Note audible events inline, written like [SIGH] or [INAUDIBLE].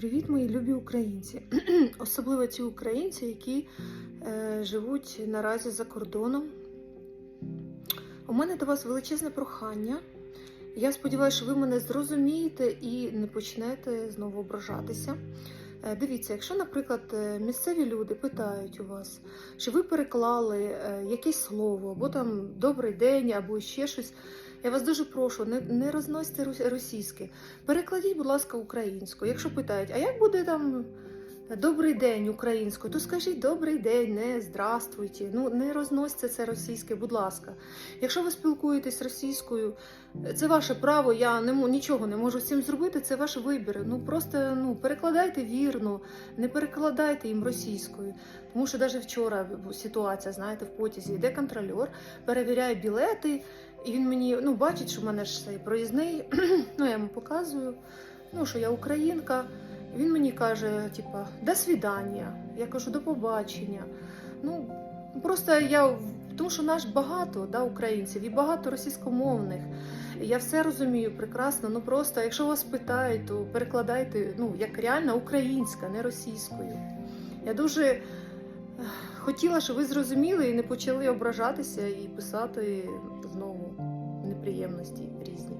Привіт, мої любі українці, [CLEARS THROAT] особливо ті українці, які е, живуть наразі за кордоном. У мене до вас величезне прохання. Я сподіваюся, що ви мене зрозумієте і не почнете знову ображатися. Е, Дивіться, якщо, наприклад, е, місцеві люди питають у вас, чи ви переклали е, якесь слово, або там добрий день, або ще щось. Я вас дуже прошу, не, не розносьте російське. Перекладіть, будь ласка, українською. Якщо питають, а як буде там добрий день українською, то скажіть добрий день, не здравствуйте. Ну не розносьте це російське, будь ласка. Якщо ви спілкуєтесь російською, це ваше право. Я не нічого не можу з цим зробити. Це ваш вибір. Ну просто ну перекладайте вірно, не перекладайте їм російською. Тому що навіть вчора ситуація, знаєте, в потязі йде контрольор, перевіряє білети. І він мені ну бачить, що в мене ж цей проїзний. [CLEARS THROAT] ну я йому показую. Ну що я українка. Він мені каже, типа, до свідання. Я кажу, до побачення. Ну просто я тому, що наш багато да, українців і багато російськомовних. Я все розумію прекрасно. Ну просто, якщо вас питають, то перекладайте ну як реально українська, не російською. Я дуже хотіла, щоб ви зрозуміли і не почали ображатися і писати знову неприємності різні.